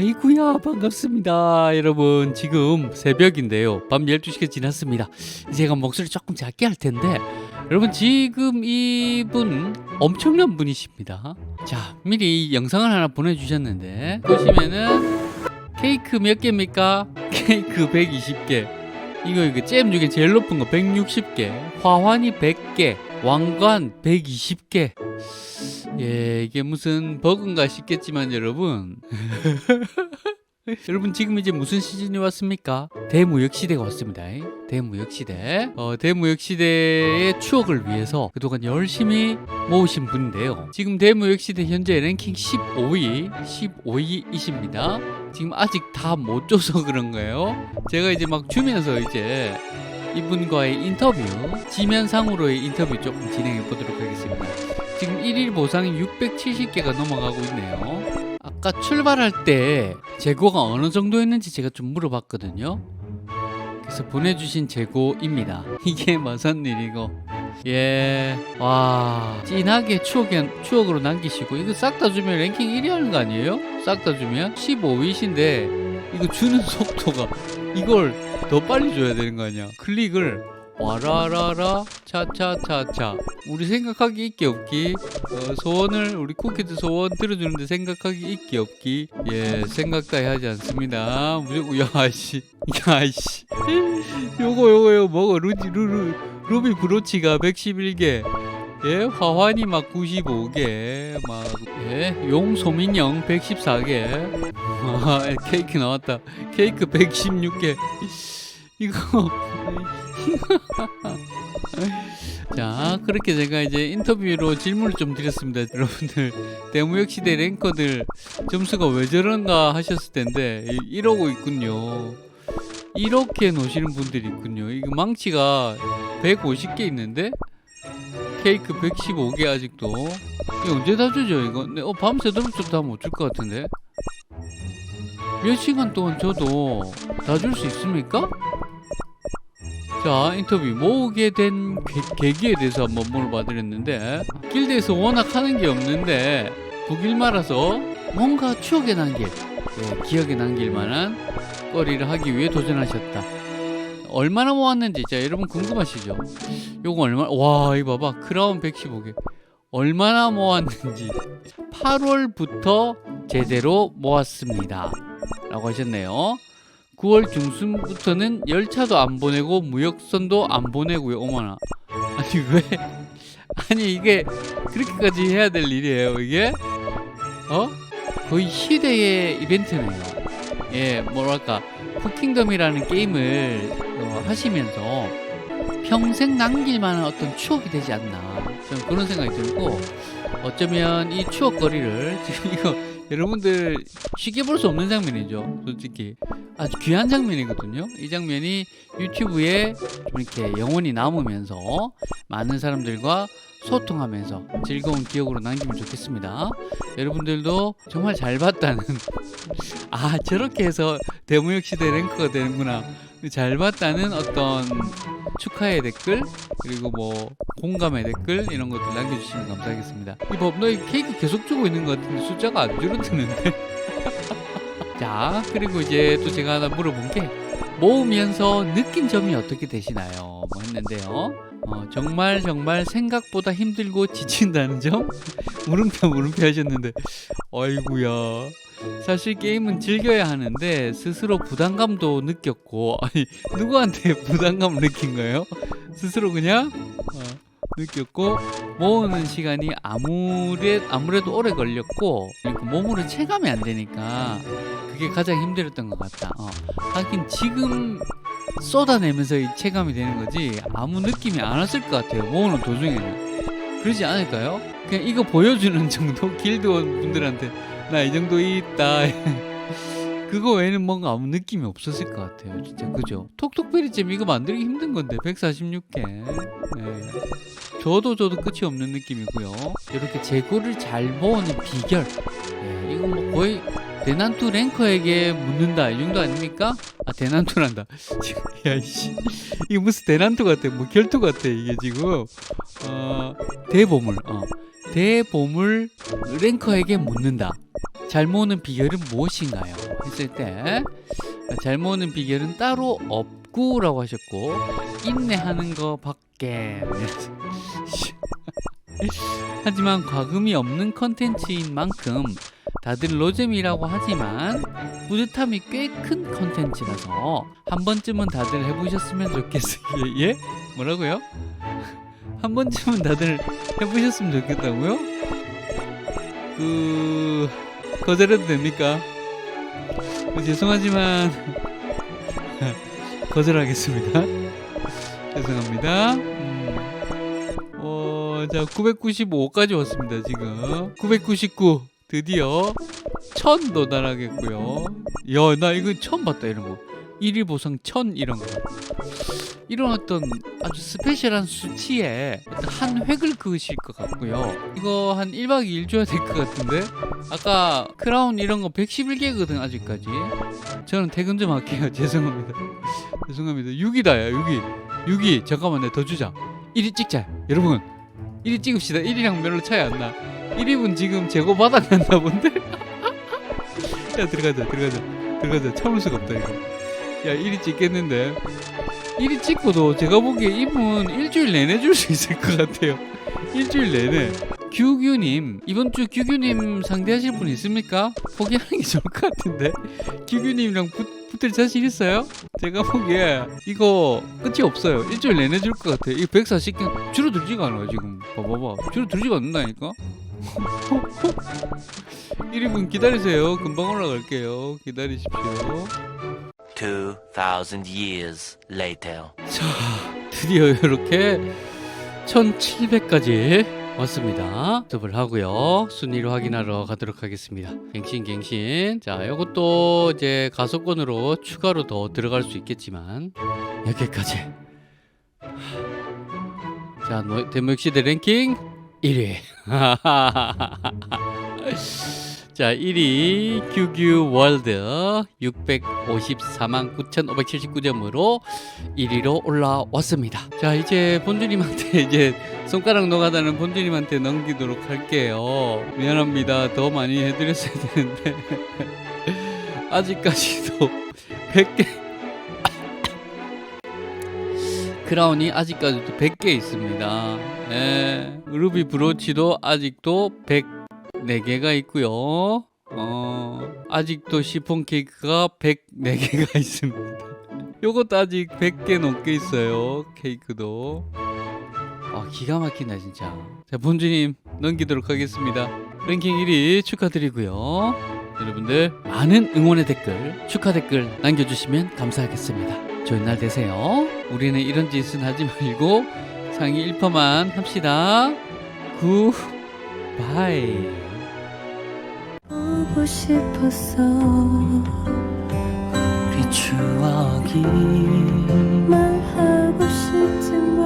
아이구야 반갑습니다 여러분. 지금 새벽인데요. 밤 12시가 지났습니다. 제가 목소리 조금 작게 할 텐데 여러분 지금 이분 엄청난 분이십니다. 자 미리 이 영상을 하나 보내주셨는데 보시면은 케이크 몇 개입니까? 케이크 120개. 이거 이거 잼 중에 제일 높은 거 160개. 화환이 100개 왕관 120개 예, 이게 무슨 버그인가 싶겠지만 여러분. 여러분 지금 이제 무슨 시즌이 왔습니까? 대무역 시대가 왔습니다. 대무역 시대. 어, 대무역 시대의 추억을 위해서 그동안 열심히 모으신 분인데요. 지금 대무역 시대 현재 랭킹 15위, 15위이십니다. 지금 아직 다 못 줘서 그런 거예요. 제가 이제 막 주면서 이제 이분과의 인터뷰, 지면상으로의 인터뷰 조금 진행해 보도록 하겠습니다. 지금 1일 보상이 670개가 넘어가고 있네요. 아까 출발할 때 재고가 어느 정도였는지 제가 좀 물어봤거든요. 그래서 보내주신 재고입니다. 이게 무슨 일이고. 예, 와, 진하게 추억, 추억으로 남기시고, 이거 싹 다 주면 랭킹 1위 하는 거 아니에요? 싹 다 주면? 15위신데, 이거 주는 속도가, 이걸 더 빨리 줘야 되는 거 아니야? 클릭을 와라라라 차차차차. 우리 생각하기 있기 없기. 어, 소원을 우리 쿠키드 소원 들어주는데 생각하기 있기 없기. 예 생각 다 하지 않습니다. 무조건 야씨. 야씨. 요거 요거 요거 먹어. 루지 루루 루비 브로치가 111개 예 화환이 막 95개 막 예 용 소민영 114개. 아 케이크 나왔다. 케이크 116개. 이거. 자 그렇게 제가 이제 인터뷰로 질문을 좀 드렸습니다 여러분들. 대무역 시대 랭커들 점수가 왜 저런가 하셨을 텐데 이- 이러고 있군요. 이렇게 놓으시는 분들이 있군요. 이거 망치가 150개 있는데 케이크 115개 아직도. 이거 언제 다 주죠 이거? 네, 어, 밤새도록 좀 다 못 줄 것 같은데. 몇 시간 동안 줘도 다 줄 수 있습니까? 자 인터뷰 모으게 된 계, 계기에 대해서 한번 물어봐드렸는데 길드에서 워낙 하는 게 없는데 북일마라서 뭔가 추억에 남길 예, 기억에 남길 만한 거리를 하기 위해 도전하셨다 얼마나 모았는지 자 여러분 궁금하시죠 요거 얼마 와 이거 봐봐 크라운 115개 얼마나 모았는지 8월부터 제대로 모았습니다 라고 하셨네요 9월 중순부터는 열차도 안 보내고 무역선도 안 보내고요. 어머나. 아니 왜? 아니 이게 그렇게까지 해야 될 일이에요. 이게? 어? 거의 시대의 이벤트네요. 예, 뭐랄까 쿠킹덤이라는 게임을 어, 하시면서 평생 남길 만한 어떤 추억이 되지 않나 저는 그런 생각이 들고 어쩌면 이 추억거리를 지금 이거 여러분들 쉽게 볼 수 없는 장면이죠. 솔직히 아주 귀한 장면이거든요. 이 장면이 유튜브에 좀 이렇게 영원히 남으면서 많은 사람들과 소통하면서 즐거운 기억으로 남기면 좋겠습니다. 여러분들도 정말 잘 봤다는 아 저렇게 해서 대무역 시대 랭크가 되는구나 잘 봤다는 어떤 축하의 댓글 그리고 뭐 공감의 댓글 이런 것들 남겨주시면 감사하겠습니다. 이 법너이 케이크 계속 주고 있는 것 같은데 숫자가 안 줄어드는데. 자 그리고 이제 또 제가 하나 물어본 게 모으면서 느낀 점이 어떻게 되시나요? 뭐 했는데요. 어, 정말 정말 생각보다 힘들고 지친다는 점 물음표 물음표 하셨는데 어이구야 사실 게임은 즐겨야 하는데 스스로 부담감도 느꼈고 아니 누구한테 부담감을 느낀 거예요? 스스로 그냥 어, 느꼈고 모으는 시간이 아무래 아무래도 오래 걸렸고 몸으로 체감이 안 되니까 그게 가장 힘들었던 것 같다. 어. 하긴 지금 쏟아내면서 이 체감이 되는 거지 아무 느낌이 안 왔을 것 같아요. 모으는 도중에는 그러지 않을까요? 그냥 이거 보여주는 정도 길드원 분들한테 나 이 정도 있다. 그거 외에는 뭔가 아무 느낌이 없었을 것 같아요. 진짜 그죠? 톡톡베리잼 이거 만들기 힘든 건데 146개. 네. 저도 저도 끝이 없는 느낌이고요. 이렇게 재고를 잘 모으는 비결. 예, 이거 뭐 거의 대난투 랭커에게 묻는다 이 정도 아닙니까? 아 대난투란다. 야이씨 이거 무슨 대난투 같아? 뭐 결투 같아 이게 지금. 어 대보물. 어 대보물 랭커에게 묻는다. 잘 모으는 비결은 무엇인가요? 했을 때 잘 모으는 비결은 따로 없고라고 하셨고 인내하는 거밖에 하지만 과금이 없는 컨텐츠인 만큼 다들 로잼이라고 하지만 뿌듯함이 꽤 큰 컨텐츠라서 한 번쯤은 다들 해보셨으면 좋겠어요. 예? 뭐라고요? 한 번쯤은 다들 해보셨으면 좋겠다고요? 그 거절해도 됩니까? 그, 죄송하지만 거절하겠습니다. 죄송합니다. 음. 어, 자 995까지 왔습니다. 지금 999 드디어 1000 도달하겠고요. 야, 나 이거 처음 봤다 이런 거. 1위 보상 1000 이런 거. 이런 어떤 아주 스페셜한 수치에 한 획을 그으실 것 같고요. 이거 한 1박 2일 줘야 될 것 같은데. 아까 크라운 이런 거 111개거든 아직까지. 저는 퇴근 좀 할게요. 죄송합니다. 죄송합니다. 6이다 야 6이. 6이 잠깐만 내가 더 주자. 1위 찍자. 여러분 1위 찍읍시다. 1위랑 별로 차이 안 나. 1위분 지금 재고 받아냈나 본데? 야 들어가자 들어가자 들어가자 참을 수가 없다 이거 야 1위 찍겠는데 1위 찍고도 제가 보기에 이분 일주일 내내 줄 수 있을 것 같아요. 일주일 내내. 규규님 이번 주 규규님 상대하실 분 있습니까? 포기하는 게 좋을 것 같은데. 규규님이랑 붙, 붙을 자신 있어요? 제가 보기에 이거 끝이 없어요. 일주일 내내 줄 것 같아요. 이거 140개 줄어들지가 않아요 지금. 봐봐봐. 줄어들지가 않는다니까? 1인분 기다리세요. 금방 올라갈게요. 기다리십시오 2,000 years later. 자, 드디어 이렇게 1700까지 왔습니다. 스톱을 하고요. 순위를 확인하러 가도록 하겠습니다. 갱신, 갱신. 자, 이것도 이제 가속권으로 추가로 더 들어갈 수 있겠지만, 여기까지. 자, 노- 데모엑시드 랭킹 1위. 자, 1위 규규 월드 654만 9,579점으로 1위로 올라왔습니다. 자, 이제 본주님한테 이제 손가락 노가다는 본주님한테 넘기도록 할게요. 미안합니다. 더 많이 해드렸어야 되는데 아직까지도 100개 크라운이 아직까지도 100개 있습니다. 예, 루비 브로치도 아직도 104개가 있고요. 어, 아직도 시폰 케이크가 104개가 있습니다. 요것도 아직 100개 넘게 있어요. 케이크도. 아, 기가 막힌다 진짜. 자, 본주님 넘기도록 하겠습니다. 랭킹 1위 축하드리고요. 여러분들 많은 응원의 댓글, 축하 댓글 남겨주시면 감사하겠습니다. 좋은 날 되세요. 우리는 이런 짓은 하지 말고 상위 1퍼만 합시다. 굿 바이. 보고 싶었어. 우리 추억이 말하고 싶지만